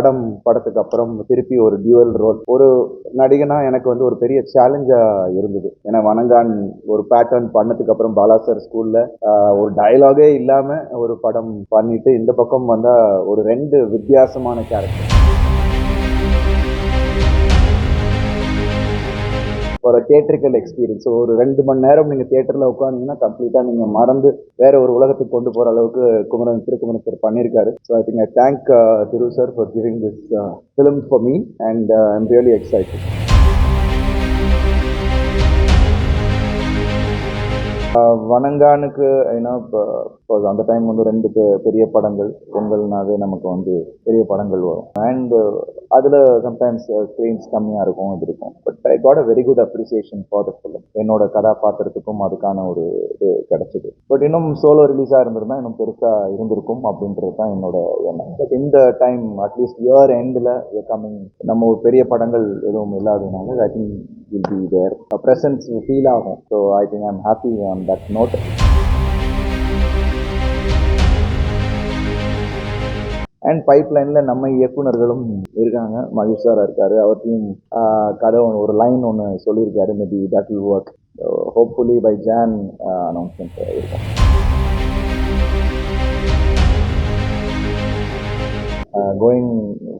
படம் படத்துக்கு அப்புறம் திருப்பி ஒரு டியூவல் ரோல் ஒரு நடிகனா எனக்கு வந்து ஒரு பெரிய சேலஞ்சா இருந்தது. ஏன்னா வனங்கான் ஒரு பேட்டர்ன் பண்ணதுக்கு அப்புறம் பாலா சார் ஸ்கூல்ல ஒரு டயலாகே இல்லாம ஒரு படம் பண்ணிட்டு இந்த பக்கம் வந்தா ஒரு ரெண்டு வித்தியாசமான கேரக்டர் ஒரு தியேட்டரிக்கல் எக்ஸ்பீரியன்ஸ் ஒரு ரெண்டு மணி நேரம் நீங்கள் தேட்டரில் உட்காந்தீங்கன்னா கம்ப்ளீட்டாக நீங்கள் மறந்து வேற ஒரு உலகத்துக்கு கொண்டு போகிற அளவுக்கு குமரன் திருக்குமரன் சார் பண்ணியிருக்காரு. So I think I thank Thiru sir for giving this film for me and I'm really excited வனங்கானுக்கு ஏன்னா இப்போ அந்த டைம் வந்து ரெண்டு பெரிய படங்கள் பொங்கல்னாவே நமக்கு வந்து பெரிய படங்கள் வரும். அண்ட் அதில் சம்டைம்ஸ் ஸ்க்ரீன்ஸ் கம்மியாக இருக்கும் இது இருக்கும். Got a very good appreciation for the film என்னோட கதாபாத்திரத்துக்கும் அதுக்கான ஒரு இது கிடைச்சிது. பட் இன்னும் சோலோ ரிலீஸாக இருந்திருந்தா இன்னும் பெருசாக இருந்திருக்கும் அப்படின்றது தான் என்னோட எண்ணம். பட் இந்த டைம் அட்லீஸ்ட் இயர் எண்டில் கம்மிங் நம்ம ஒரு பெரிய படங்கள் எதுவும் இல்லாததுனால I think will be there presence feel ஆகும். So I think I'm happy on that note and பைப்லைனில் நம்ம இயக்குனர்களும் இருக்காங்க. மகேஷ் சாராக இருக்காரு அவர்த்தையும் கதை ஒன்று ஒரு லைன் ஒன்று சொல்லியிருக்காரு maybe that will work hopefully by Jan announcement இருக்கும். கோயிங்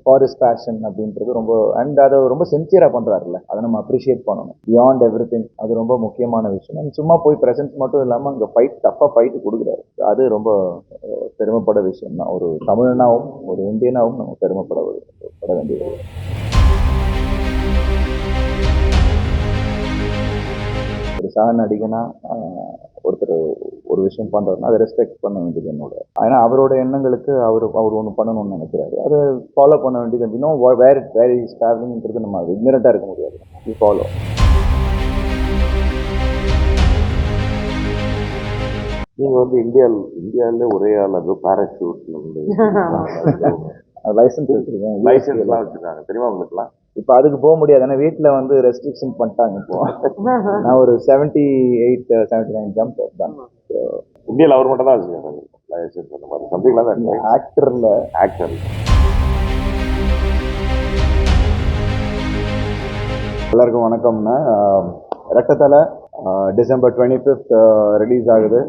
ஃபாரஸ்ட் பேஷன் அப்படின்றது ரொம்ப அண்ட் அதை ரொம்ப சின்சியராக பண்ணுறாருல்ல அதை நம்ம அப்ரிஷியேட் பண்ணணும். பியாண்ட் எவ்ரி திங் அது ரொம்ப முக்கியமான விஷயம். அண்ட் சும்மா போய் ப்ரெசன்ஸ் மட்டும் இல்லாமல் அங்கே ஃபைட் டஃப்பாக ஃபைட்டு கொடுக்குறாரு. அது ரொம்ப பெருமைப்பட விஷயம் தான். ஒரு தமிழனாவும் ஒரு இந்தியனாகவும் நம்ம பெருமைப்பட பட வேண்டியது. ஒரு சக நடிகனா ஒருத்தர் ஒரு விஷயம் பண்ணுறதுனா அதை ரெஸ்பெக்ட் பண்ண வேண்டியது என்னோட. ஏன்னா அவரோட எண்ணங்களுக்கு அவர் அவர் ஒன்று பண்ணணும்னு நினைக்கிறாரு. அதை ஃபாலோ பண்ண வேண்டியது அப்படின்னா வேற வேற இஸ் ட்ராவலிங்கிறது நம்ம இக்னரண்டாக இருக்க முடியாது. ஃபாலோ நீங்க வந்து இந்தியா இந்தியாவிலே ஒரே ஆள் அது பேராஷூட்ல வந்து லைசன்ஸ் வச்சிருக்கேன் லைசன்ஸ்லாம் வச்சிருக்காங்க. தெரியுமா உங்களுக்குலாம் இப்போ அதுக்கு போக முடியாது. ஏன்னா வீட்டில் வந்து ரெஸ்ட்ரிக்ஷன் பண்ணிட்டாங்க இப்போ. நான் ஒரு seventy eight seventy nine jump தான் இந்தியாவில் அவர் மட்டும் தான் வச்சிருக்காங்க லைசன்ஸ் அந்த மாதிரி. சம்திங்லாம் தான் ஆக்டரில் ஆக்டர் எல்லாருக்கும் வணக்கம்னா Rettathala December twenty fifth release ஆகுது.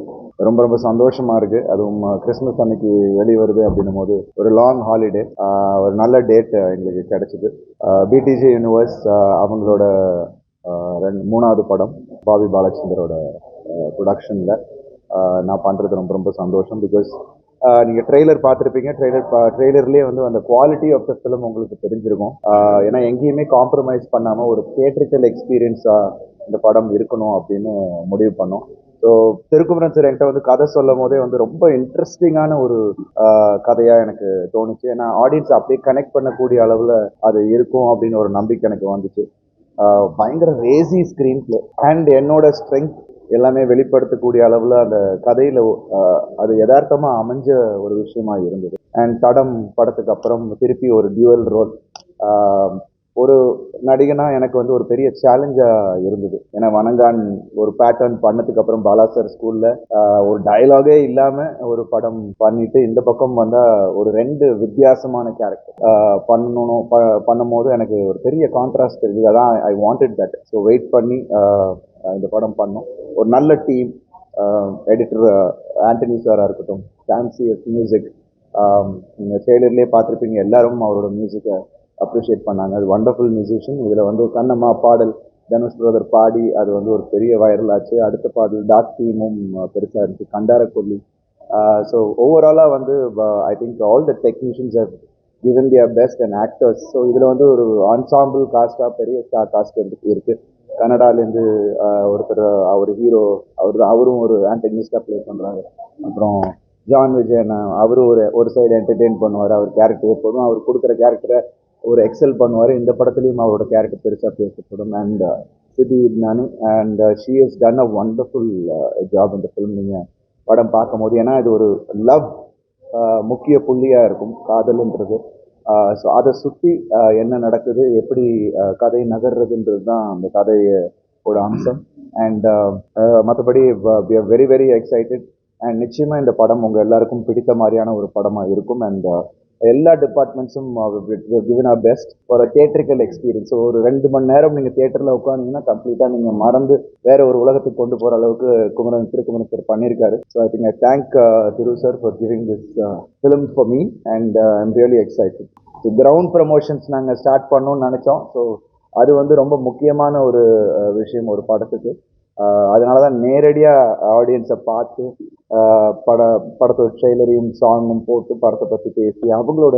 ரொம்ப ரொம்ப சந்தோஷமா இருக்கு. அதுவும் கிறிஸ்மஸ் அன்னைக்கு வெளி வருது அப்படின்னும் போது ஒரு லாங் ஹாலிடே ஒரு நல்ல டேட் எங்களுக்கு கிடைச்சிது. பிடிஜி யூனிவர்ஸ் அவங்களோட ரெண்டு மூணாவது படம் பாபி பாலச்சந்தரோட ப்ரொடக்ஷனில் நான் பண்ணுறது ரொம்ப ரொம்ப சந்தோஷம். பிகாஸ் நீங்கள் ட்ரெய்லர் பார்த்துருப்பீங்க. ட்ரெய்லர் ட்ரெய்லர்லேயே வந்து அந்த குவாலிட்டி ஆஃப் த ஃபிலிம் உங்களுக்கு தெரிஞ்சிருக்கும். ஏன்னா எங்கேயுமே காம்ப்ரமைஸ் பண்ணாமல் ஒரு தியேட்ரிக்கல் எக்ஸ்பீரியன்ஸாக இந்த படம் இருக்கணும் அப்படின்னு முடிவு பண்ணோம். ஸோ திருக்குமரன் சார் என்கிட்ட வந்து கதை சொல்லும் போதே வந்து ரொம்ப இன்ட்ரெஸ்டிங்கான ஒரு கதையாக எனக்கு தோணுச்சு. ஏன்னா ஆடியன்ஸ் அப்படியே கனெக்ட் பண்ணக்கூடிய அளவில் அது இருக்கும் அப்படின்னு ஒரு நம்பிக்கை எனக்கு வந்துச்சு. பயங்கர ரேசி ஸ்க்ரீன் பிளே அண்ட் என்னோட ஸ்ட்ரென்த் எல்லாமே வெளிப்படுத்தக்கூடிய அளவில் அந்த கதையில் அது யதார்த்தமாக அமைஞ்ச ஒரு விஷயமா இருந்தது. அண்ட் தடம் படத்துக்கு அப்புறம் திருப்பி ஒரு டியூவல் ரோல் ஒரு நடிகனா எனக்கு வந்து ஒரு பெரிய சேலஞ்சாக இருந்தது. ஏன்னா வனங்கான் ஒரு பேட்டர்ன் பண்ணதுக்கு அப்புறம் பாலா சார் ஸ்கூலில் ஒரு டயலாகே இல்லாமல் ஒரு படம் பண்ணிட்டு இந்த பக்கம் வந்தால் ஒரு ரெண்டு வித்தியாசமான கேரக்டர் பண்ணணும் ப- பண்ணும்போது எனக்கு ஒரு பெரிய கான்ட்ராஸ்ட் இருக்குது அதான் I wanted that so wait பண்ணி இந்த படம் பண்ணோம். ஒரு நல்ல டீம் எடிட்டர் ஆண்டனி சாராக இருக்கட்டும் சாம்சிஎஸ் மியூசிக் நீங்கள் ட்ரெய்லர்லேயே பார்த்துருப்பீங்க. எல்லாரும் அவரோட மியூசிக்கை அப்ரிஷியேட் பண்ணாங்க. அது வண்டர்ஃபுல் மியூசிஷியன் இதில் வந்து கண்ணம்மா பாடல் தனுஷ் பிரதர் பாடி அது வந்து ஒரு பெரிய வைரல் ஆச்சு. அடுத்த பாடல் டாக் டீமும் பெருசாக இருந்துச்சு. கண்டார கொல்லி. ஸோ ஓவராலாக வந்து I think all the technicians have given their best and actors so இதில் வந்து ஒரு ensemble காஸ்டாக பெரிய ஸ்டார் காஸ்ட் இருந்துட்டு இருக்குது கனடாலேருந்து ஒருத்தர் அவர் ஹீரோ அவர் அவரும் ஒரு ஆன்டனிஸ்டாக ப்ளே பண்ணுறாரு அப்புறம் ஜான் விஜயன் அவரும் ஒரு ஒரு சைடு என்டர்டெயின் பண்ணுவார். அவர் கேரக்டர் எப்போதும் அவர் கொடுக்குற கேரக்டரை ஒரு எக்ஸல் பண்ணுவார். இந்த படத்துலேயும் அவரோட கேரக்டர் பெருசாக பேசப்படும். அண்ட் ஸ்ருதி நானு and she is done a wonderful job இந்த ஃபிலிம் நீங்கள் படம் பார்க்கும்போது ஏன்னா இது ஒரு லவ் uh, முக்கிய புள்ளியாக இருக்கும் காதல்ன்றது. Uh, ஸோ அதை சுற்றி uh, என்ன நடக்குது எப்படி கதை நகர்றதுன்றது தான் அந்த கதையோட அம்சம். அண்ட் மற்றபடி we are very very excited and நிச்சயமாக இந்த படம் உங்கள் எல்லாருக்கும் பிடித்த மாதிரியான ஒரு படமாக இருக்கும். அண்ட் எல்லா டிபார்ட்மெண்ட்ஸும் கிவன் ஆர் பெஸ்ட் ஒரு தியேட்டரிக்கல் எக்ஸ்பீரியன்ஸ் ஒரு ரெண்டு மணி நேரம் நீங்கள் தியேட்டரில் உட்காந்தீங்கன்னா கம்ப்ளீட்டாக நீங்கள் மறந்து வேற ஒரு உலகத்துக்கு கொண்டு போகிற அளவுக்கு குமரன் திருக்குமரன் சார் பண்ணியிருக்காரு so I think I thank Thiru sir for giving this film for me and I'm really excited so ground promotions நாங்கள் ஸ்டார்ட் பண்ணோம்னு நினச்சோம். ஸோ அது வந்து ரொம்ப முக்கியமான ஒரு uh, விஷயம் ஒரு படத்துக்கு. அதனால தான் நேரடியாக ஆடியன்ஸை பார்த்து பட படத்தோட ட்ரெய்லரையும் சாங்கும் போட்டு படத்தை பற்றி பேசி அவங்களோட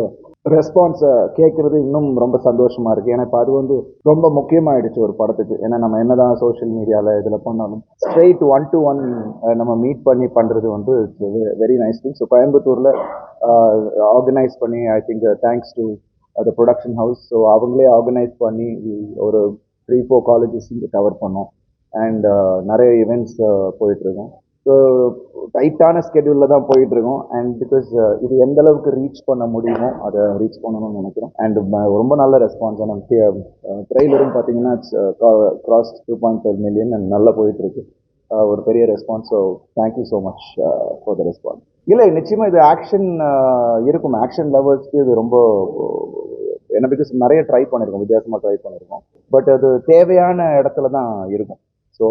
ரெஸ்பான்ஸை கேட்குறது இன்னும் ரொம்ப சந்தோஷமாக இருக்குது ஏன்னா இப்போ அது வந்து ரொம்ப முக்கியமாகிடுச்சு ஒரு படத்துக்கு. ஏன்னா நம்ம என்னதான் சோஷியல் மீடியாவில் இதில் பண்ணாலும் ஸ்ட்ரெயிட் ஒன் டு ஒன் நம்ம மீட் பண்ணி பண்ணுறது வந்து வெரி நைஸ் திங் ஸோ கோயம்புத்தூரில் ஆர்கனைஸ் பண்ணி ஐ திங்க் தேங்க்ஸ் டு அது ப்ரொடக்ஷன் ஹவுஸ் ஸோ அவங்களே ஆர்கனைஸ் பண்ணி ஒரு த்ரீ ஃபோர் காலேஜஸ் இங்கே கவர் பண்ணோம். அண்ட் uh, நிறைய ஈவெண்ட்ஸ் போயிட்டுருக்கோம். ஸோ டைட்டான ஸ்கெடியூலில் தான் போயிட்டுருக்கோம். அண்ட் பிகாஸ் uh, இது எந்த அளவுக்கு ரீச் பண்ண முடியுமோ அதை ரீச் பண்ணணும்னு நினைக்கிறோம். அண்ட் uh, ரொம்ப நல்ல ரெஸ்பான்ஸ் நம்ம ட்ரெய்லரும் பார்த்தீங்கன்னா cross two point five million and நல்லா போயிட்டுருக்கு. ஒரு பெரிய response so thank you so much for the response இல்லை நிச்சயமாக இது ஆக்ஷன் இருக்கும். ஆக்ஷன் லவர்ஸ்க்கு இது ரொம்ப என்ன பிகாஸ் நிறைய ட்ரை பண்ணியிருக்கோம் வித்தியாசமாக ட்ரை பண்ணியிருக்கோம் பட் அது தேவையான இடத்துல தான் இருக்கும். ஸோ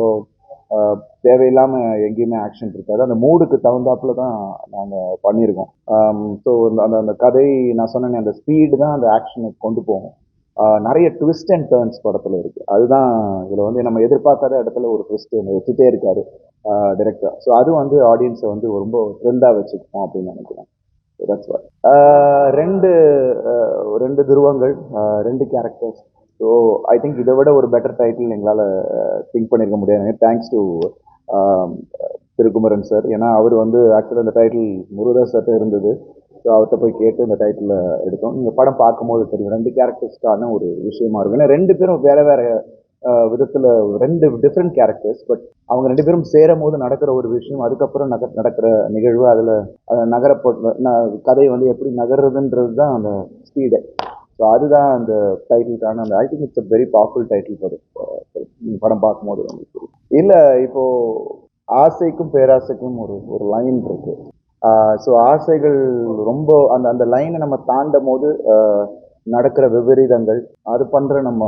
தேவையில்லாமல் எங்கேயுமே ஆக்ஷன் இருக்காது. அந்த மூடுக்கு தகுந்தாப்புல தான் நாங்கள் பண்ணியிருக்கோம். ஸோ அந்த அந்த கதை நான் சொன்னேன் அந்த ஸ்பீடு தான் அந்த ஆக்ஷனுக்கு கொண்டு போகும். நிறைய ட்விஸ்ட் அண்ட் டேர்ன்ஸ் படத்தில் இருக்குது அதுதான் இதில் வந்து நம்ம எதிர்பார்க்காத இடத்துல ஒரு ட்விஸ்ட் வச்சுட்டே இருக்காரு டிரெக்டர் ஸோ அது வந்து ஆடியன்ஸை வந்து ரொம்ப த்ரில்லாக வச்சுக்கணும் அப்படின்னு நினைக்கிறேன். தட்ஸ் வாட் ரெண்டு ரெண்டு துருவங்கள் ரெண்டு கேரக்டர்ஸ் ஸோ ஐ திங்க் இதை விட ஒரு பெட்டர் டைட்டில் எங்களால் திங்க் uh, பண்ணியிருக்க முடியாது. Thanks to um, Thirukumaran sir ஏன்னா அவர் வந்து ஆக்சுவலாக அந்த டைட்டில் முருகதாஸ் சார்ட்ட இருந்தது. ஸோ அவர்கிட்ட போய் கேட்டு இந்த டைட்டில் எடுத்தோம். நீங்கள் படம் பார்க்கும்போது தெரியும். ரெண்டு கேரக்டர்ஸ்க்கான ஒரு விஷயமா இருக்கும். ஏன்னா ரெண்டு பேரும் வேற வேற uh, விதத்தில் ரெண்டு டிஃப்ரெண்ட் கேரக்டர்ஸ் பட் அவங்க ரெண்டு பேரும் சேரும் போது நடக்கிற ஒரு விஷயம் அதுக்கப்புறம் நக நடக்கிற நிகழ்வு அதில் நகரப்போ ந- கதை வந்து எப்படி நகருதுன்றது தான் அந்த ஸ்பீடு ஸோ அதுதான் அந்த டைட்டிலுக்கான அந்த I think it's a very powerful title படம் படம் பார்க்கும்போது உங்களுக்கு இல்லை இப்போ ஆசைக்கும் பேராசைக்கும் ஒரு ஒரு லைன் இருக்கு. ஸோ ஆசைகள் ரொம்ப அந்த அந்த லைனை நம்ம தாண்டும் போது நடக்கிற விபரீதங்கள் அது பண்ற நம்ம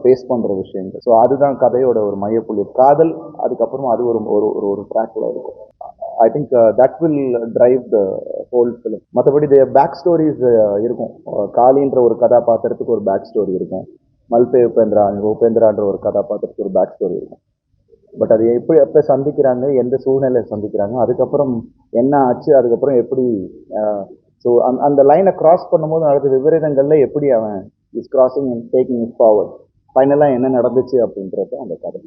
ஃபேஸ் பண்ற விஷயங்கள். ஸோ அதுதான் கதையோட ஒரு மையப்புள்ளி. காதல் அதுக்கப்புறமா அது ஒரு ஒரு ஒரு ஒரு ட்ராக்ல இருக்கும் I think that will drive the whole film மற்றபடி பேக் ஸ்டோரிஸ் இருக்கும். Uh, காளின்ற ஒரு கதாபாத்திரத்துக்கு ஒரு பேக் ஸ்டோரி இருக்கும். மல்பே உபேந்திரா உபேந்திரான்ற ஒரு கதாபாத்திரத்துக்கு ஒரு பேக் ஸ்டோரி இருக்கும். பட் அது எப்படி எப்போ சந்திக்கிறாங்க எந்த சூழ்நிலையை சந்திக்கிறாங்க அதுக்கப்புறம் என்ன ஆச்சு அதுக்கப்புறம் எப்படி uh, ஸோ அந்த அந்த லைனை கிராஸ் பண்ணும்போது நடந்த விபரீதங்களில் எப்படி அவன் is crossing and taking is forward ஃபைனலாக என்ன நடந்துச்சு அப்படின்றது அந்த கதை.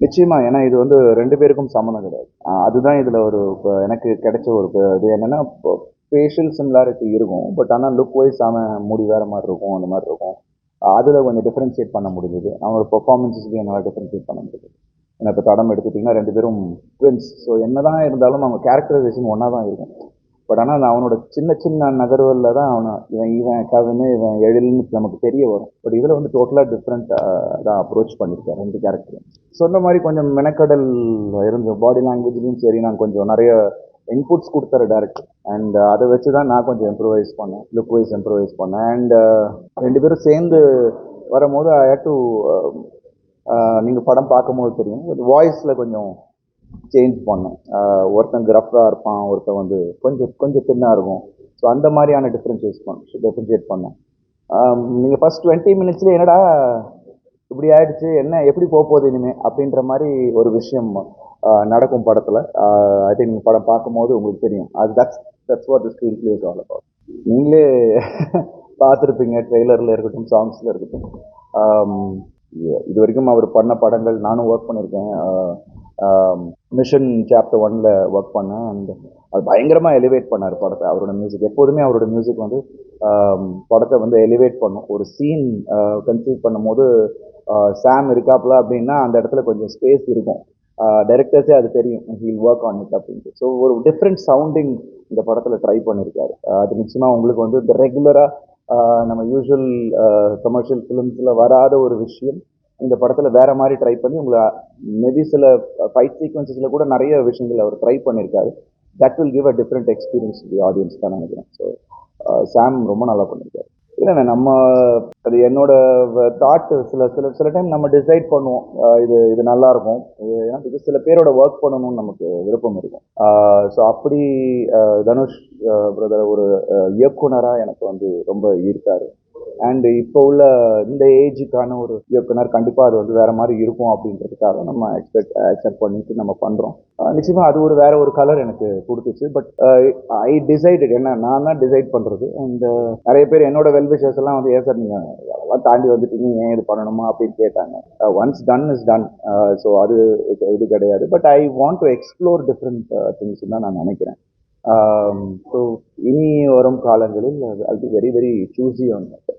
நிச்சயமா. ஏன்னா இது வந்து ரெண்டு பேருக்கும் சம்மந்தம் கிடையாது. அதுதான் இதுல ஒரு இப்போ எனக்கு கிடைச்ச ஒரு இது என்னன்னா ஃபேஷியல் சிமிலாரிட்டி இருக்கும். பட் ஆனால் லுக் வைஸ் அவன் முடி வேறு மாதிரி இருக்கும் அந்த மாதிரி இருக்கும். அதில் கொஞ்சம் டிஃப்ரென்ஷியேட் பண்ண முடிஞ்சது. அவனோட பெர்ஃபார்மன்ஸஸ்க்கு என்னால் டிஃப்ரென்ஷியேட் பண்ண முடியுது ஏன்னா இப்போ தடம் எடுத்துட்டிங்கன்னா ரெண்டு பேரும் ட்வின்ஸ் ஸோ என்ன தான் இருந்தாலும் அவங்க கேரக்டரைசேஷன் ஒன்றா தான் இருக்கும். பட் ஆனால் அவனோட சின்ன சின்ன நகர்வுகளில் தான் அவனை இவன் இவன் கவின்னு இவன் எழில்னு நமக்கு தெரிய வரும். பட் இதில் வந்து டோட்டலாக டிஃப்ரெண்ட்டாக தான் அப்ரோச் பண்ணியிருக்கேன் ரெண்டு கேரக்டரும் சொன்ன மாதிரி கொஞ்சம் மெனக்கடல் இருந்த பாடி லாங்குவேஜ்லையும் சரி நான் கொஞ்சம் நிறைய இன்புட்ஸ் கொடுத்தாரு டேரக்டர் அண்ட் அதை வச்சு தான் நான் கொஞ்சம் இம்ப்ரூவைஸ் பண்ணேன். லுக் வைஸ் இம்ப்ரூவைஸ் பண்ணேன். அண்ட் ரெண்டு பேரும் சேர்ந்து வரும்போது ஐ ஹேட் டு நீங்கள் படம் பார்க்கும்போது தெரியும். வாய்ஸில் கொஞ்சம் சேஞ்ச் பண்ணேன் ஒருத்தன் கிரஃபாக இருப்பான் ஒருத்தன் வந்து கொஞ்சம் கொஞ்சம் தின்னாக இருக்கும். ஸோ அந்த மாதிரியான டிஃப்ரென்ஷியேட் பண்ண டிஃப்ரென்ஷியேட் பண்ணேன் நீங்கள் ஃபர்ஸ்ட் டுவெண்ட்டி மினிட்ஸில் என்னடா இப்படி ஆயிடுச்சு என்ன எப்படி போக போகுது இனிமே அப்படின்ற மாதிரி ஒரு விஷயம் நடக்கும் படத்தில். ஐ திங்க் நீங்கள் படம் பார்க்கும்போது உங்களுக்கு தெரியும். அது that's that's what the screen plays all about நீங்களே பார்த்துருப்பீங்க ட்ரெய்லரில் இருக்கட்டும் சாங்ஸில் இருக்கட்டும். இது வரைக்கும் அவர் பண்ண படங்கள் நானும் ஒர்க் பண்ணியிருக்கேன். மிஷன் சாப்டர் ஒன்ல ஒர்க் பண்ணேன் அண்ட் அது பயங்கரமாக எலிவேட் பண்ணார் படத்தை அவரோட மியூசிக் எப்போதுமே அவரோட மியூசிக் வந்து um, படத்தை வந்து எலிவேட் பண்ணும். ஒரு சீன் கன்சீவ் uh, பண்ணும்போது uh, சாம் இருக்காப்புல அப்படின்னா அந்த இடத்துல கொஞ்சம் ஸ்பேஸ் இருக்கும். Uh, டைரக்டர்ஸே அது தெரியும். ஹீல் ஒர்க் ஆன் இட் அப்படின்ட்டு. ஸோ ஒரு டிஃப்ரெண்ட் சவுண்டிங் இந்த படத்தில் ட்ரை பண்ணியிருக்காரு அது நிச்சயமாக உங்களுக்கு வந்து இந்த ரெகுலராக நம்ம யூஸ்வல் கமர்ஷியல் ஃபிலிம்ஸில் வராத ஒரு விஷயம். இந்த படத்தில் வேற மாதிரி ட்ரை பண்ணி உங்களை மேபி சில ஃபைட் சீக்வன்சஸில் கூட நிறைய விஷயங்கள் அவர் ட்ரை பண்ணியிருக்காரு that will give a different experience the audience தான் நினைக்கிறேன். ஸோ சாம் ரொம்ப நல்லா பண்ணியிருக்காரு இல்லைண்ணே நம்ம அது என்னோட தாட் சில சில சில டைம் நம்ம டிசைட் பண்ணுவோம். இது இது நல்லா இருக்கும். ஏன்னா இது சில பேரோட ஒர்க் பண்ணணும்னு நமக்கு விருப்பம் இருக்கும். ஸோ அப்படி தனுஷ் பிரதர் ஒரு இயக்குனராக எனக்கு வந்து ரொம்ப ஈர்த்தாரு. அண்ட் இப்போ உள்ள இந்த ஏஜுக்கான ஒரு இயக்குனர் கண்டிப்பாக அது வந்து வேற மாதிரி இருக்கும் அப்படின்றதுக்காக நம்ம எக்ஸ்பெக்ட் அக்செப்ட் பண்ணிட்டு நம்ம பண்ணுறோம் நிச்சயமாக நிச்சயமா அது ஒரு வேற ஒரு கலர் எனக்கு கொடுத்துச்சு. பட் ஐ டிசைடட் என்ன நான் தான் டிசைட் பண்ணுறது அந்த நிறைய பேர் என்னோட வெல்விஷஸ் எல்லாம் வந்து ஏன் சார் நீங்கள் அதெல்லாம் தாண்டி வந்துட்டீங்க? ஏன் இது பண்ணணுமா? அப்படின்னு கேட்டாங்க. Once done is done so அது இது- இது கிடையாது but I want to explore different things தான் நான் நினைக்கிறேன். Um, ஸோ இனி வரும் காலங்களில் அது வெரி வெரி சூஸி ஒன்று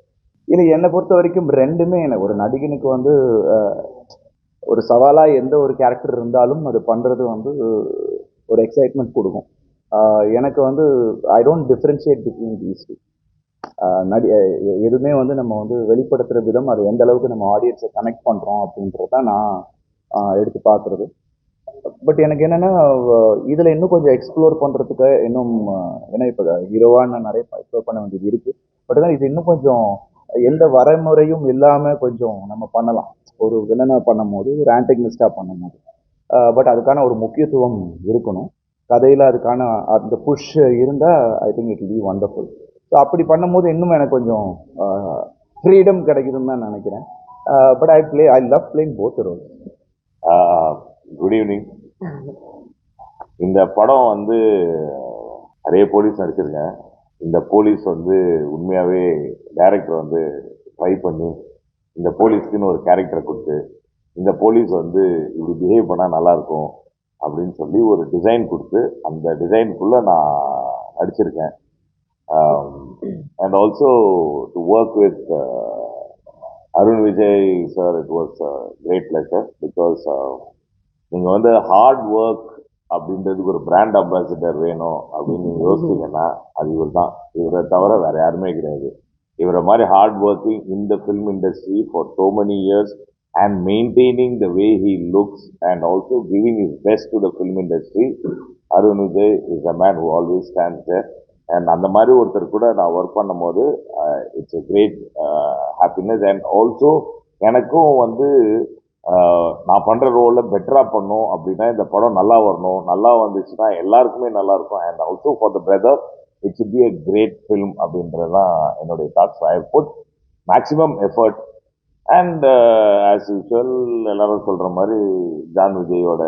இல்லை என்னை பொறுத்த வரைக்கும் ரெண்டுமே எனக்கு ஒரு நடிகனுக்கு வந்து ஒரு சவாலாக எந்த ஒரு கேரக்டர் இருந்தாலும் அது பண்ணுறது வந்து ஒரு எக்ஸைட்மெண்ட் கொடுக்கும். எனக்கு வந்து I don't differentiate between these two நடி எதுவுமே வந்து நம்ம வந்து வெளிப்படுத்துகிற விதம் அது எந்த அளவுக்கு நம்ம ஆடியன்ஸை கனெக்ட் பண்ணுறோம் அப்படின்றத நான் எடுத்து பார்க்குறது. பட் எனக்கு என்னன்னா இதில் இன்னும் கொஞ்சம் எக்ஸ்ப்ளோர் பண்ணுறதுக்கு இன்னும் ஏன்னா இப்போ ஹீரோவாக நான் நிறைய எக்ஸ்ப்ளோர் பண்ண வேண்டியது இருக்குது பட் தான் இது இன்னும் கொஞ்சம் எந்த வரைமுறையும் இல்லாமல் கொஞ்சம் நம்ம பண்ணலாம். ஒரு வில்லனை பண்ணும்போது ஒரு ஆன்டகனிஸ்டாக பண்ணும்போது. பட் அதுக்கான ஒரு முக்கியத்துவம் இருக்கணும். கதையில் அதுக்கான அந்த புஷ் இருந்தால் I think it be wonderful so அப்படி பண்ணும்போது இன்னும் எனக்கு கொஞ்சம் ஃப்ரீடம் கிடைக்குதுன்னு தான் நினைக்கிறேன். But I play I love playing both role good evening இந்த படம் வந்து நிறைய போலீஸ் நடிச்சிருக்கேன். இந்த போலீஸ் வந்து உண்மையாகவே டேரக்டர் வந்து ட்ரை பண்ணி இந்த போலீஸ்க்குன்னு ஒரு கேரக்டரை கொடுத்து இந்த போலீஸ் வந்து இப்படி பிஹேவ் பண்ணால் நல்லாயிருக்கும் அப்படின்னு சொல்லி ஒரு டிசைன் கொடுத்து அந்த டிசைனுக்குள்ளே நான் நடிச்சிருக்கேன். And also to work with Arun Vijay sir it was great pleasure because நீங்கள் வந்து ஹார்ட் ஒர்க் அப்படின்றதுக்கு ஒரு பிராண்ட் அம்பாசிடர் வேணும் அப்படின்னு நீங்கள் யோசிச்சீங்கன்னா அது இவர் தான் இவரை தவிர வேறு யாருமே கிடையாது. இவரை மாதிரி ஹார்ட் ஒர்க்கிங் இந்த film film industry for too many years and maintaining the way he looks and also giving is best to the film industry Arun Vijay is a man who always stand there and அந்த மாதிரி ஒருத்தர் கூட நான் work பண்ணும்போது it's a great happiness and also எனக்கும் வந்து நான் பண்ணுற ரோலில் பெட்டராக பண்ணும் அப்படின்னா இந்த படம் நல்லா வரணும் நல்லா வந்துச்சுன்னா எல்லாருக்குமே நல்லா இருக்கும். And also for the brother it's be a great film அப்படின்றது தான் என்னுடைய thoughts I put maximum effort and as usual எல்லாரும் சொல்கிற மாதிரி ஜான் விஜயோட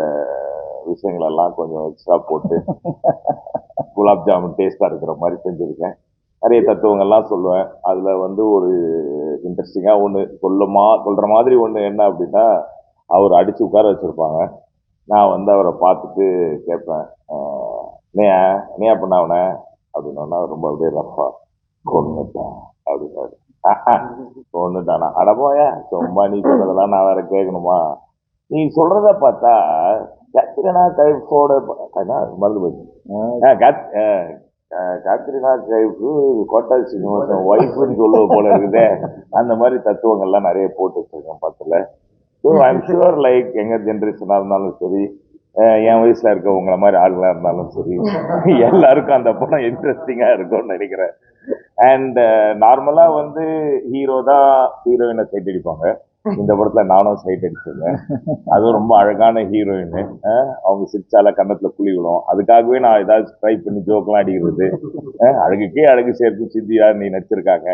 விஷயங்கள் எல்லாம் கொஞ்சம் எக்ஸ்ட்ரா போட்டு குலாப் ஜாமுன் டேஸ்ட்டாக இருக்கிற மாதிரி செஞ்சுருக்கேன். நிறைய தத்துவங்கள்லாம் சொல்லுவேன். அதில் வந்து ஒரு இன்ட்ரெஸ்டிங்கா ஒன்று சொல்லுமா சொல்ற மாதிரி ஒன்று என்ன அப்படின்னா அவர் அடிச்சு உட்கார வச்சிருப்பாங்க. நான் வந்து அவரை பார்த்துட்டு கேட்பேன் நீயா நீயா பண்ண அவனை? அப்படின்னா ரொம்ப அப்படியே ரஃபா கொண்டுட்டான் அப்படின்னாரு. கொண்டுட்டானா அடப்போயா சும்மா நீ சொல்றதெல்லாம் நான் வேற கேட்கணுமா? நீ சொல்றத பார்த்தா கத்திரனா கைஃபோட மறந்து போச்சு. காத்- சாத்ரிநாத் ஆ, கோட்டா சீனிவாசன் ஒய்ஃப்னு சொல்லுவ போல இருக்குதே. அந்த மாதிரி தத்துவங்கள்லாம் நிறைய போட்டு வச்சிருக்கேன் பத்துல ஸோ ஐம் ஷுவர் லைக் எங்கர் ஜென்ரேஷனாக இருந்தாலும் சரி என் வயசுல இருக்க மாதிரி ஆளுங்களா இருந்தாலும் சரி எல்லாருக்கும் அந்த படம் இன்ட்ரெஸ்டிங்கா இருக்கும்னு நினைக்கிறேன். அண்ட் நார்மலா வந்து ஹீரோ தான் ஹீரோயினை சைட் அடிப்பாங்க இந்த படத்துல நானும் சைட் அடிச்சிருந்தேன் அதுவும் ரொம்ப அழகான ஹீரோயின் அவங்க சிரிச்சால கன்னத்துல குழி விடும் அதுக்காகவே நான் ஏதாவது ட்ரை பண்ணி ஜோக்கெல்லாம் அடிக்கிறது. அழகுக்கே அழகு சேர்த்து சித்தியா நீ நடிச்சிருக்காங்க.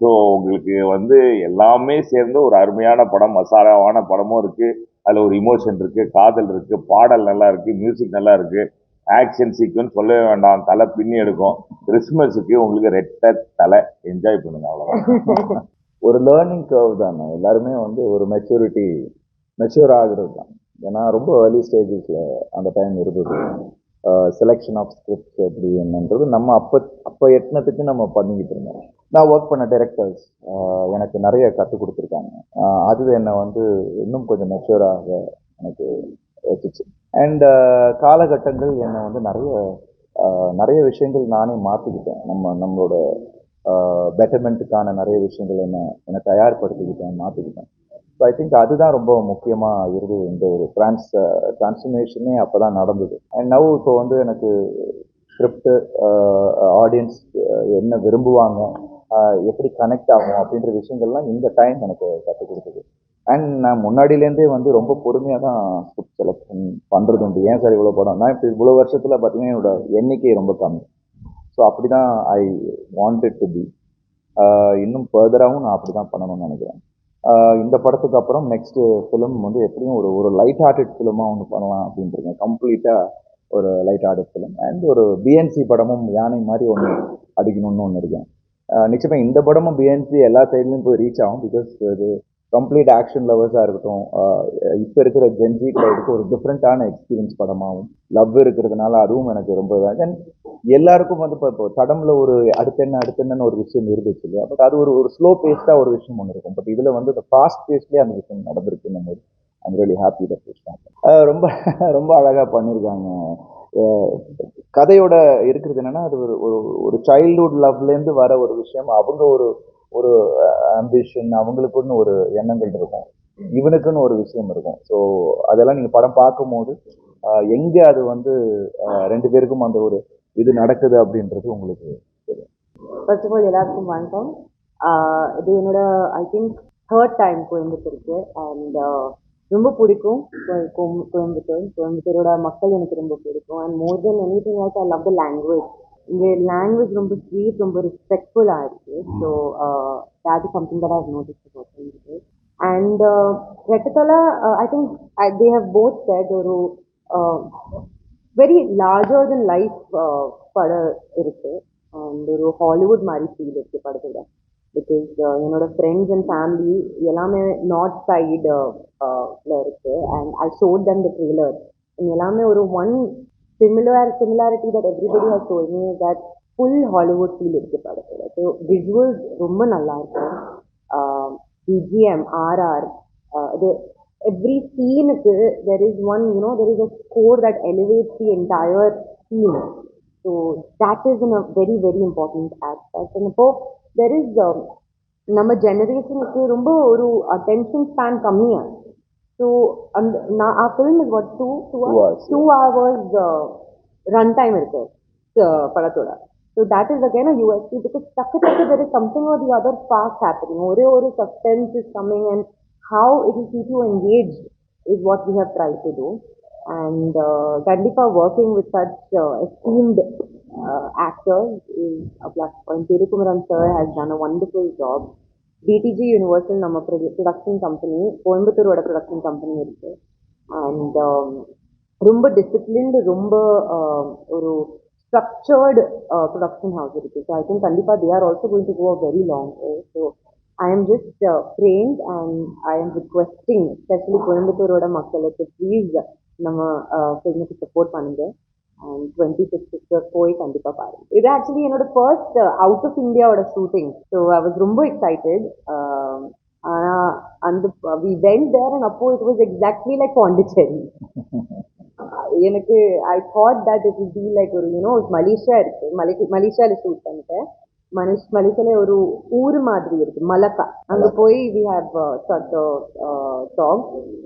ஸோ உங்களுக்கு வந்து எல்லாமே சேர்ந்து ஒரு அருமையான படம் மசாலாவான படமும் இருக்கு. அதுல ஒரு இமோஷன் இருக்கு காதல் இருக்கு பாடல் நல்லா இருக்கு மியூசிக் நல்லா இருக்கு. ஆக்ஷன் சீக்வன்ஸ் சொல்லவே வேண்டாம். தலை பின்னி எடுக்கும். கிறிஸ்மஸுக்கு உங்களுக்கு ரெட்ட தலை. என்ஜாய் பண்ணுங்க அவ்வளோதான் ஒரு லேர்னிங் கர்வ் தானே. எல்லாருமே வந்து ஒரு மெச்சூரிட்டி மெச்சூர் ஆகுறது தான். ஏன்னா ரொம்ப ஏர்லி ஸ்டேஜஸில் அந்த டைம் இருந்தது. செலெக்ஷன் ஆஃப் ஸ்கிரிப்ட்ஸ் எப்படி என்னன்றது நம்ம அப்போ அப்போ எட்டினத்துக்கு நம்ம பண்ணிக்கிட்டு இருந்தோம். நான் ஒர்க் பண்ண டைரக்டர்ஸ் எனக்கு நிறைய கற்றுக் கொடுத்துருக்காங்க. அது என்னை வந்து இன்னும் கொஞ்சம் மெச்சூராக எனக்கு வச்சுச்சு. அண்ட் காலகட்டங்கள் என்னை வந்து நிறைய நிறைய விஷயங்கள் நானே மாற்றிக்கிட்டேன் நம்ம நம்மளோட பெட்டர்மெண்ட்டுக்கான நிறைய விஷயங்கள் என்ன என்னை தயார்படுத்திக்கிட்டேன் மாற்றிக்கிட்டேன் ஸோ ஐ திங்க் அதுதான் ரொம்ப முக்கியமாக இருந்தது இந்த ஒரு ட்ரான்ஸ் ட்ரான்ஸ்ஃபர்மேஷனே அப்போ தான் நடந்தது. அண்ட் நவ் இப்போ வந்து எனக்கு ஸ்கிரிப்ட் ஆடியன்ஸ் என்ன விரும்புவாங்க எப்படி கனெக்ட் ஆகும் அப்படின்ற விஷயங்கள்லாம் இந்த டைம் எனக்கு கற்றுக் கொடுத்தது. அண்ட் நான் முன்னாடியிலேருந்தே வந்து ரொம்ப பொறுமையாக தான் ஸ்கிரிப்ட் செலெக்ஷன் பண்ணுறது உண்டு. ஏன் சார் இவ்வளோ படம்? நான் இப்போ இவ்வளோ வருஷத்தில் பார்த்தீங்கன்னா என்னோட எண்ணிக்கை ரொம்ப கம்மி. ஸோ அப்படி தான் ஐ வாண்டட் டு பி இன்னும் ஃபர்தராகவும் நான் அப்படி தான் பண்ணணும்னு நினைக்கிறேன். இந்த படத்துக்கு அப்புறம் நெக்ஸ்ட் ஃபிலிம் வந்து எப்படியும் ஒரு ஒரு லைட் ஹார்ட்டட் ஃபிலிமாக ஒன்று பண்ணலாம் அப்படின்றீங்க கம்ப்ளீட்டாக ஒரு லைட் ஹார்ட்டட் ஃபிலிம் அண்ட் ஒரு பிஎன்சி படமும் யானை மாதிரி ஒன்று அடிக்கணும்னு ஒன்று இருக்கேன். நிச்சயமாக இந்த படமும் பிஎன்சி எல்லா சைட்லையும் போய் ரீச் ஆகும் பிகாஸ் இது கம்ப்ளீட் ஆக்ஷன் லவர்ஸாக இருக்கட்டும் இப்போ இருக்கிற ஜென்ஜி இருக்க ஒரு டிஃப்ரெண்ட்டான எக்ஸ்பீரியன்ஸ் படமாகவும் லவ் இருக்கிறதுனால அதுவும் எனக்கு ரொம்ப தென் எல்லாருக்கும் வந்து இப்போ இப்போ தடம்ல ஒரு அடுத்தென்ன அடுத்தென்னு ஒரு விஷயம் இருந்துச்சு இல்லையா? பட் அது ஒரு ஒரு ஸ்லோ பேஸ்டாக ஒரு விஷயம் ஒன்று இருக்கும். பட் இதில் வந்து இந்த ஃபாஸ்ட் பேஸ்லேயே அந்த விஷயம் நடந்திருக்குன்னு போது ஐம் ரியலி ஹாப்பி தட் ரொம்ப ரொம்ப அழகாக பண்ணியிருக்காங்க கதையோட இருக்கிறது என்னன்னா அது ஒரு ஒரு ஒரு சைல்ட்ஹுட் லவ்லேருந்து வர ஒரு விஷயம். அவங்க ஒரு ஒரு ஆம்பிஷன் அவங்களுக்குன்னு ஒரு எண்ணங்கள் இருக்கும். இவனுக்குன்னு ஒரு விஷயம் இருக்கும். ஸோ அதெல்லாம் நீங்கள் படம் பார்க்கும்போது எங்கே அது வந்து ரெண்டு பேருக்கும் அந்த ஒரு இது நடக்குது அப்படின்றது உங்களுக்கு ஃபர்ஸ்ட் ஆஃப் ஆல் எல்லாருக்கும் வணக்கம். இது என்னோட ஐ திங்க் தேர்ட் டைம் கோயம்புத்தூருக்கு. அண்ட் ரொம்ப பிடிக்கும் கோயம்புத்தூர். கோயம்புத்தூரோட மக்கள் எனக்கு ரொம்ப பிடிக்கும். And more than anything I love the language இந்த லாங்குவேஜ் ரொம்ப ஸ்வீட் ரொம்ப ரெஸ்பெக்ட்ஃபுல்லாக இருக்கு. So that is something that I've noticed about Coimbatore. And uh, Retatala, uh, I think I, they have both said ஒரு uh, very larger than life படம் இருக்கு. And ஒரு Hollywood மாதிரி ஃபீல் இருக்கு படத்துல. பிகாஸ் என்னோட ஃப்ரெண்ட்ஸ் அண்ட் ஃபேமிலி எல்லாமே north side இருக்கு. And I showed them the trailer எல்லாமே ஒரு one similar similarity that everybody has told me that full Hollywood feel இருக்கு படத்துல ஸோ விஷுவல்ஸ் ரொம்ப நல்லா இருக்கும் பிஜிஎம் ஆர்ஆர் இது every scene there is one you know there is a score that elevates the entire scene so that is in a very very important aspect and அப்போ there is um, நம்ம ஜெனரேஷனுக்கு ரொம்ப ஒரு attention span கம்மியா so அந்த நான் ஆ film is what two two hours, two hours run time இருக்கு uh, படத்தோட so that is again a USP because டக்கு டக்கு there is something or the other fast happening ஒரே ஒரு suspense is coming and how it will keep you engaged is what we have tried to do. And uh, Kandipa working with such uh, esteemed uh, actors is a plus point. Tirukumaran sir has done a wonderful job. TTG universal நம்ம production company கோயம்புத்தூரோட production company இருக்கு. And ரொம்ப disciplined ரொம்ப ஒரு structured production house இருக்கு. So I think கண்டிப்பாக they are also going to go a very long way so I am just praying and I am requesting specially கோயம்புத்தூரோட மக்களுக்கு please நம்ம ஃபில்முக்கு support பண்ணுங்க. அண்ட் டுவெண்ட்டி சிக்ஸ்க்கு போய் கண்டிப்பாக பாருங்க இது ஆக்சுவலி என்னோட ஃபர்ஸ்ட் அவுட் ஆஃப் இந்தியாவோட ஷூட்டிங் ஸோ ஐ வாஸ் ரொம்ப எக்ஸைட்டட் ஆனால் அந்த வி வெண்ட் தேர் அண்ட் அப்போ it was exactly like Pondicherry எனக்கு I thought that it be like ஒரு யூனோ மலேசியா இருக்கு. மலை மலேசியாவில் ஷூட் பண்ணிட்டேன். மலேஷ் மலேசியால ஒரு ஊர் மாதிரி இருக்கு மலக்கா அங்க போய் we have shot song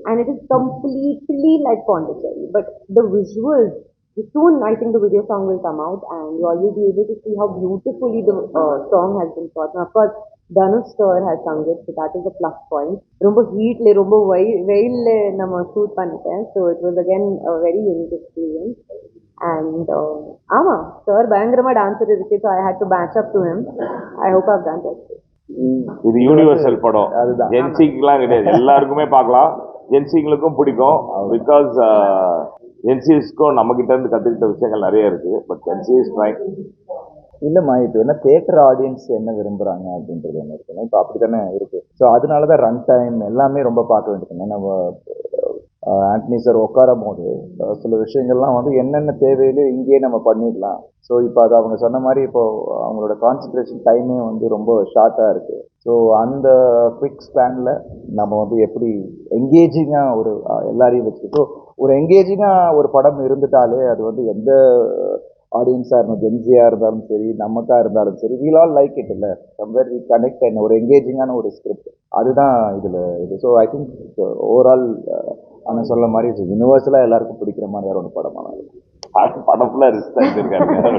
and it is completely like Pondicherry but the visuals soon I think the video song will come out and you all will be able to see how beautifully the uh, song has been shot. And of course, Dhanush sir has sung it, so that is a plus point. ரொம்ப ஹீட்ல ரொம்ப வெயில்ல நம்ம shoot பண்ணிட்டேன். So it was again very unique experience and ஆமா sir பயங்கரமா dancer இருக்கு. So I had to patch up to him I hope of dance இது யூனிவர்சல் படம். அதுதான். ஜென்சிக்கெல்லாம் கிடையாது. எல்லாருக்குமே பார்க்கலாம். ஜென்சிங்களுக்கும் பிடிக்கும். பிகாஸ் ஜென்சிஸ்க்கும் நம்ம கிட்ட இருந்து கத்துக்கிட்ட விஷயங்கள் நிறைய இருக்கு பட் என்சிஎஸ் இஸ் ட்ரைங் இல்லைம்மா இப்போ என்ன தேட்டர் ஆடியன்ஸ் என்ன விரும்புகிறாங்க அப்படின்றது ஒன்று இருக்குல்ல இப்போ அப்படி தானே இருக்குது ஸோ அதனால தான் ரன் டைம் எல்லாமே ரொம்ப பார்க்க வேண்டியது நம்ம ஆண்டனி சார் உட்காரும் போது சில விஷயங்கள்லாம் வந்து என்னென்ன தேவையிலோ இங்கேயே நம்ம பண்ணிடலாம். ஸோ இப்போ அது அவங்க சொன்ன மாதிரி இப்போ அவங்களோட கான்சன்ட்ரேஷன் டைமே வந்து ரொம்ப ஷார்ட்டாக இருக்குது ஸோ அந்த குவிக் ஸ்பேனில் நம்ம வந்து எப்படி எங்கேஜிங்காக ஒரு எல்லாரையும் வச்சுக்கிட்டோ ஒரு எங்கேஜிங்காக ஒரு படம் இருந்துட்டாலே அது வந்து எந்த ஆடியன்ஸாக இருந்தாலும் ஜென்சியாக இருந்தாலும் சரி நமக்காக இருந்தாலும் சரி வீல் ஆல் லைக் இட் இல்லை. சம்வேர் வி கனெக்ட் அண்ட் ஒரு எங்கேஜிங்கான ஒரு ஸ்கிரிப்ட் அதுதான் இதில் இது. ஸோ ஐ திங்க் ஓவரால் ஆனால் சொல்ல மாதிரி யூனிவர்சலாக எல்லாருக்கும் பிடிக்கிற மாதிரி ஒரு படமானது. படம் படம் ஃபுல்லாக ரிஸ்க் எடுத்திருக்காரு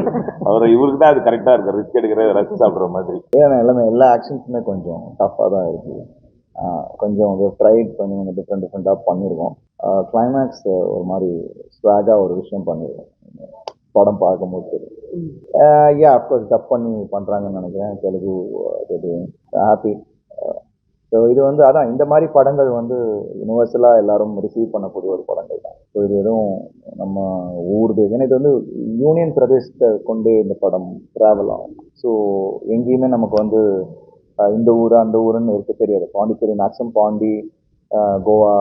அவர் இவருக்கு தான் அது கரெக்டாக இருக்கு ரிஸ்க் எடுக்கிற ரசிச்சு சாப்பிட்ற மாதிரி. ஏன்னா எல்லாமே எல்லா ஆக்ஷன்ஸுமே கொஞ்சம் டஃப்பாக தான் இருக்குது கொஞ்சம் ட்ரைட் பண்ணி கொஞ்சம் டிஃப்ரெண்ட் டிஃப்ரெண்ட்டாக பண்ணியிருக்கோம் கிளைமேக்ஸ் ஒரு மாதிரி ஸ்வாகாக ஒரு விஷயம் பண்ணியிருக்கோம் படம் பார்க்கும்போது. தெரியும் யா அஃப்கோர்ஸ் டப் பண்ணி பண்ணுறாங்கன்னு நினைக்கிறேன். தெலுங்கு ஹாப்பி ஸோ இது வந்து அதான் இந்த மாதிரி படங்கள் வந்து யூனிவர்சலாக எல்லாரும் ரிசீவ் பண்ணக்கூடிய ஒரு படங்கள் தான். ஸோ இது எதுவும் நம்ம ஊர் ஏன்னா இது வந்து யூனியன் பிரதேசத்தை கொண்டு இந்த படம் ட்ராவல் ஆகும். ஸோ எங்கேயுமே நமக்கு வந்து இந்த ஊர் அந்த ஊருன்னு இருக்க தெரியாது. பாண்டிச்சேரி மேக்ஸிமம் பாண்டி கோவா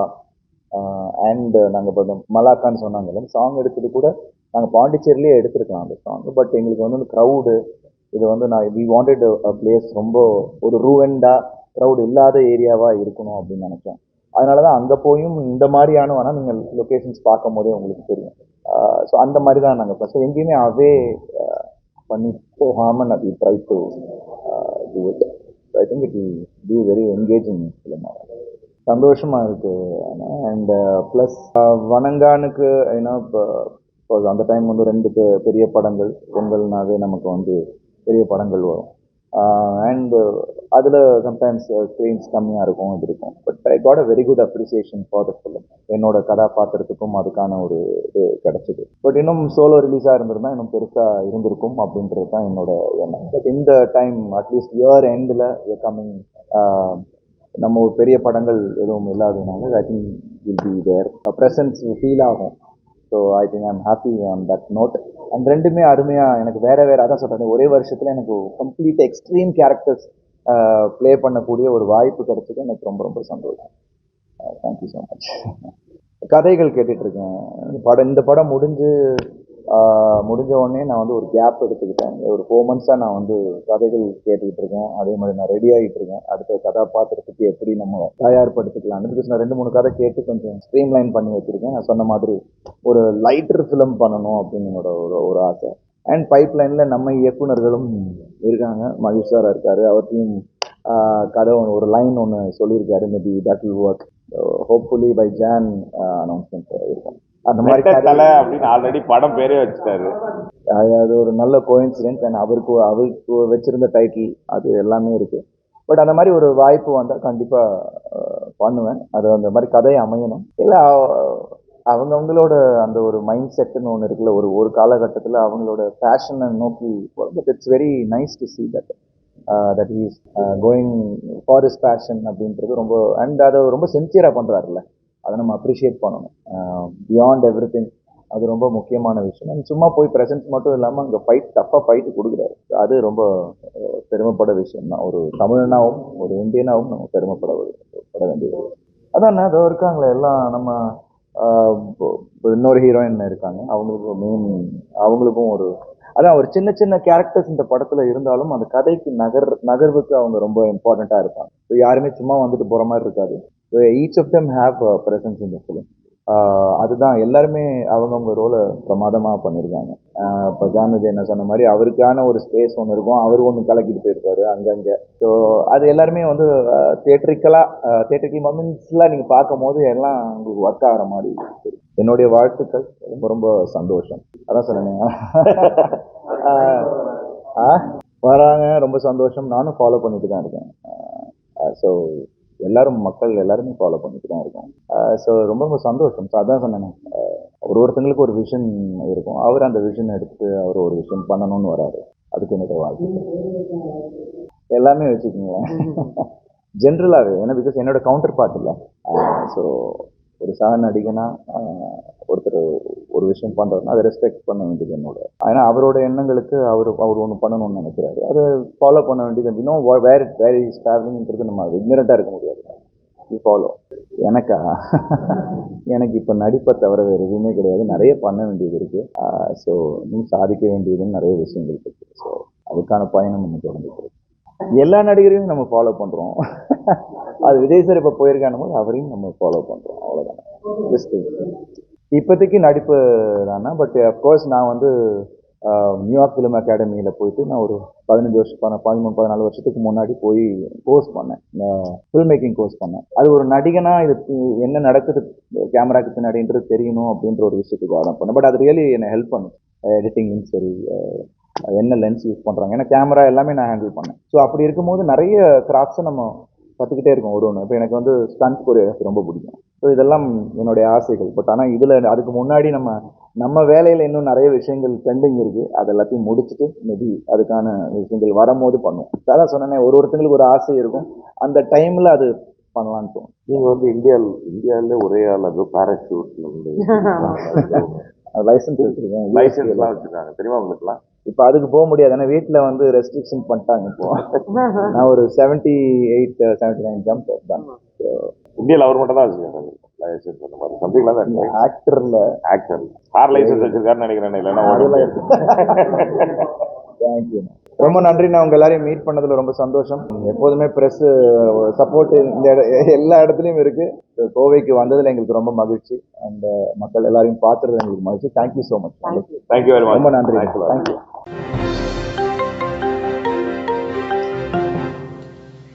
அண்ட் நாங்கள் இப்போ மலாக்கான்னு சொன்னாங்க சாங் எடுத்தது கூட நாங்கள் பாண்டிச்சேரிலேயே எடுத்திருக்கலாம் அந்த சாங் பட் எங்களுக்கு வந்து அந்த க்ரௌடு இது வந்து நான் வி வாண்டட் அ பிளேஸ் ரொம்ப ஒரு ரூவெண்டாக க்ரௌடு இல்லாத ஏரியாவாக இருக்கணும் அப்படின்னு நினச்சேன் அதனால தான் அங்கே போயும் இந்த மாதிரியான வேணால் நீங்கள் லொக்கேஷன்ஸ் பார்க்கும் போதே உங்களுக்கு தெரியும். ஸோ அந்த மாதிரி தான் நாங்கள் ஃபஸ்ட்டு எங்கேயுமே அவே பண்ணி போகாமல் நான் try to do it I think it be very engaging film சந்தோஷமாக இருக்குது அண்ட் ப்ளஸ் வணங்கானுக்கு ஏன்னா இப்போ இப்போ அந்த டைம் வந்து ரெண்டு பெரிய படங்கள் பொங்கல்னாவே நமக்கு வந்து பெரிய படங்கள் வரும். அண்ட் அதில் சம்டைம்ஸ் ஸ்க்ரீன்ஸ் கம்மியாக இருக்கும் இது இருக்கும். But I got a very good appreciation for the film என்னோட கதாபாத்திரத்துக்கும் அதுக்கான ஒரு இது கிடச்சிது. பட் இன்னும் சோலோ ரிலீஸாக இருந்திருந்தா இன்னும் பெருசாக இருந்திருக்கும் அப்படின்றது தான் என்னோட எண்ணம். பட் இந்த டைம் அட்லீஸ்ட் இயர் எண்டில் கம்மிங் நம்ம ஒரு பெரிய படங்கள் எதுவும் இல்லாததுனால I think will be there presence feel ஆகும். So I think I'm happy on that note and ரெண்டுமே அருமையாக எனக்கு வேறு வேறு அதான் சொல்கிறேன் ஒரே வருஷத்தில் எனக்கு கம்ப்ளீட் எக்ஸ்ட்ரீம் கேரக்டர்ஸ் ப்ளே பண்ணக்கூடிய ஒரு வாய்ப்பு கிடைச்சது. எனக்கு ரொம்ப ரொம்ப சந்தோஷம். தேங்க்யூ ஸோ மச் கதைகள் கேட்டுட்ருக்கேன். இந்த படம் இந்த படம் முடிஞ்சு முடிஞ்ச உடனே நான் வந்து ஒரு கேப் எடுத்துக்கிட்டேன். ஒரு ஃபோர் மந்த்ஸாக நான் வந்து கதைகள் கேட்டுக்கிட்டு இருக்கேன் அதே மாதிரி நான் ரெடி ஆகிட்டு இருக்கேன் அடுத்த கதாபாத்திரத்துக்கு எப்படி நம்ம தயார்படுத்திக்கலாம்னு பிகாஸ் நான் ரெண்டு மூணு கதை கேட்டு கொஞ்சம் ஸ்ட்ரீம் லைன் பண்ணி வச்சுருக்கேன். நான் சொன்ன மாதிரி ஒரு லைட்டர் ஃபிலிம் பண்ணணும் அப்படின்னு என்னோட ஒரு ஒரு ஆசை. அண்ட் பைப் லைனில் நம்ம இயக்குனர்களும் இருக்காங்க. மகேஷ் சார் இருக்காரு. அவர்த்தையும் கதை ஒண்ணு- ஒரு லைன் ஒன்று சொல்லியிருக்காரு. Maybe that will work hopefully by Jan announcement இருக்கும். அந்த மாதிரி கதை- தலை அப்படின்னு ஆல்ரெடி படம் பேரே வச்சுட்டாரு. அது அது ஒரு நல்ல கோயின்சிடென்ஸ் அண்ட் அவருக்கு அவருக்கு வச்சிருந்த டைட்டில் அது எல்லாமே இருக்கு. பட் அந்த மாதிரி ஒரு வாய்ப்பு வந்தால் கண்டிப்பாக பண்ணுவேன். அது அந்த மாதிரி கதை அமையணும். இல்லை அவங்கவுங்களோட அந்த ஒரு மைண்ட் செட்டுன்னு ஒன்று இருக்குல்ல ஒரு ஒரு காலகட்டத்தில் அவங்களோட ஃபேஷனை நோக்கி but it's very nice to see that that is going for is passion அப்படின்றது ரொம்ப அண்ட் அதை ரொம்ப சின்சியராக பண்ணுறாருல்ல அதை நம்ம அப்ரிஷியேட் பண்ணணும். பியாண்ட் எவ்ரி திங் அது ரொம்ப முக்கியமான விஷயம். அண்ட் சும்மா போய் ப்ரெசன்ஸ் மட்டும் இல்லாமல் அங்கே ஃபைட் டஃப்பாக ஃபைட்டு கொடுக்குறாரு. அது ரொம்ப uh, பெருமைப்பட விஷயம் தான். ஒரு தமிழனாகவும் ஒரு இந்தியனாகவும் நம்ம பெருமைப்பட பட வேண்டியது. அதான் அதோ இருக்காங்களே எல்லாம் நம்ம இன்னொரு ஹீரோயின் இருக்காங்க. அவங்களுக்கும் மெயின் அவங்களுக்கும் ஒரு அதான் ஒரு சின்ன சின்ன கேரக்டர்ஸ் இந்த படத்துல இருந்தாலும் அந்த கதைக்கு நகர் நகர்வுக்கு அவங்க ரொம்ப இம்பார்ட்டண்ட்டாக இருப்பாங்க. ஸோ யாருமே சும்மா வந்துட்டு போற மாதிரி இருக்காது. So each of them have presence இந்த ஃபிலிம் அதுதான் எல்லாருமே அவங்கவுங்க ரோலை பிரமாதமாக பண்ணியிருக்காங்க இப்போ ஜான் என்ன சொன்ன மாதிரி அவருக்கான ஒரு ஸ்பேஸ் ஒன்று இருக்கும். அவர் ஒன்று கலக்கிட்டு போயிருப்பாரு அங்கங்கே. ஸோ அது எல்லாருமே வந்து தேட்டரிக்கலாக தேட்டரிக்கல் மொமெண்ட்ஸ்லாம் நீங்கள் பார்க்கும் போது எல்லாம் உங்களுக்கு ஒர்க் ஆகிற மாதிரி என்னுடைய வாழ்த்துக்கள். ரொம்ப ரொம்ப சந்தோஷம். அதான் சொன்னேன். ஆ வராங்க. ரொம்ப சந்தோஷம். நானும் ஃபாலோ பண்ணிட்டு தான் இருக்கேன். ஸோ எல்லாரும் மக்கள் எல்லாருமே ஃபாலோ பண்ணிட்டு தான் இருக்கோம். ஸோ ரொம்ப ரொம்ப சந்தோஷம். ஸோ அதான் சொன்னேன். ஒரு ஒருத்தங்களுக்கு ஒரு விஷன் இருக்கும். அவர் அந்த விஷன் எடுத்து அவர் ஒரு விஷயம் பண்ணணும்னு வராரு. அதுக்கு என்னோட வாழ்க்கை எல்லாமே வச்சுக்கோங்களேன். ஜென்ரலாகவே ஏன்னா பிகாஸ் என்னோட கவுண்டர் பார்ட் இல்லை ஸோ ஒரு சக நடிகனா ஒருத்தர் ஒரு விஷயம் பண்ணுறதுன்னா அதை ரெஸ்பெக்ட் பண்ண வேண்டியது என்னோட. ஏன்னா அவரோட எண்ணங்களுக்கு அவர் அவர் ஒன்று பண்ணணும்னு நினைக்கிறாரு. அதை ஃபாலோ பண்ண வேண்டியது இன்னும் வேர் வேர் இஸ் ட்ராவலிங்கிறது நம்ம இக்னரண்ட்டாக இருக்க முடியாது. யூ ஃபாலோ எனக்கா? எனக்கு இப்போ நடிப்பை தவிர வேறு எதுவுமே கிடையாது. நிறைய பண்ண வேண்டியது இருக்குது ஸோ இன்னும் சாதிக்க வேண்டியதுன்னு நிறைய விஷயங்கள் இருக்குது ஸோ அதுக்கான பயணம் நம்ம தொடர்ந்துட்டு இருக்கு எல்லா நடிகரையும் நம்ம ஃபாலோ பண்ணுறோம் அது விஜய் சார் இப்போ போயிருக்கான போது அவரையும் நம்ம ஃபாலோ பண்ணுறோம் அவ்வளோதான் ஜஸ்ட் இப்போதைக்கு நடிப்பு தானே? பட் அஃப்கோர்ஸ் நான் வந்து நியூயார்க் ஃபிலிம் அகாடமியில் போயிட்டு நான் ஒரு பதினஞ்சு வருஷம் ப- பதிமூணு பதினாலு வருஷத்துக்கு முன்னாடி போய் கோர்ஸ் பண்ணேன். ஃபில்ம் மேக்கிங் கோர்ஸ் பண்ணேன். அது ஒரு நடிகனா இது என்ன நடக்குது கேமராக்கு பின்னாடின்றது தெரியணும் அப்படின்ற ஒரு விஷயத்துக்கு தான் பண்ணேன். பட் அது ரியலி என்னை ஹெல்ப் பண்ணும் எடிட்டிங்கும் சரி என்ன லென்ஸ் யூஸ் பண்ணுறாங்க ஏன்னா கேமரா எல்லாமே நான் ஹேண்டில் பண்ணேன். ஸோ அப்படி இருக்கும்போது நிறைய கிராஃப்ட்ஸை நம்ம கற்றுக்கிட்டே இருக்கோம் ஒரு ஒன்று இப்போ எனக்கு வந்து ஸ்டண்ட் கொரியோகிராஃபி ரொம்ப பிடிக்கும். ஸோ இதெல்லாம் என்னுடைய ஆசைகள். பட் ஆனால் இதில் அதுக்கு முன்னாடி நம்ம நம்ம வேலையில் இன்னும் நிறைய விஷயங்கள் பெண்டிங் இருக்குது அது எல்லாத்தையும் முடிச்சுட்டு மேபி அதுக்கான விஷயங்கள் வரும்போது பண்ணுவோம். அதான் சொன்னேனே ஒரு ஒருத்தங்களுக்கு ஒரு ஆசை இருக்கும். அந்த டைமில் அது பண்ணலான்னு தோணும். நீங்க வந்து இந்தியா இந்தியாவிலே ஒரே ஆள் அது பேராஷூட்ல வந்து லைசன்ஸ் வச்சுருக்கேன் லைசன்ஸ் எல்லாம் வச்சிருக்காங்க. தெரியுமா உங்களுக்குலாம் இப்போ அதுக்கு போக முடியாது. ஏன்னா வீட்டில் வந்து ரெஸ்ட்ரிக்ஷன் பண்ணிட்டாங்க இப்போ. நான் ஒரு seventy eight seventy nine jump தான் இந்தியாவில் அவர் மட்டும் தான் வச்சிருக்காரு. ஆக்டரில் ஆக்டர் கார் லைசன்ஸ் வச்சிருக்காருன்னு நினைக்கிறேன். இல்லைன்னா. தேங்க்யூ ரொம்ப நன்றி நான் உங்க எல்லாரையும் மீட் பண்ணதுல ரொம்ப சந்தோஷம். எப்போதுமே ப்ரெஸ் சப்போர்ட் இந்த எல்லா இடத்துலையும் இருக்கு. கோவைக்கு வந்ததுல எங்களுக்கு ரொம்ப மகிழ்ச்சி. அண்ட் மக்கள் எல்லாரையும் பார்த்துறது எங்களுக்கு மகிழ்ச்சி. Thank you so much much. ரொம்ப நன்றி. Thank you Bye.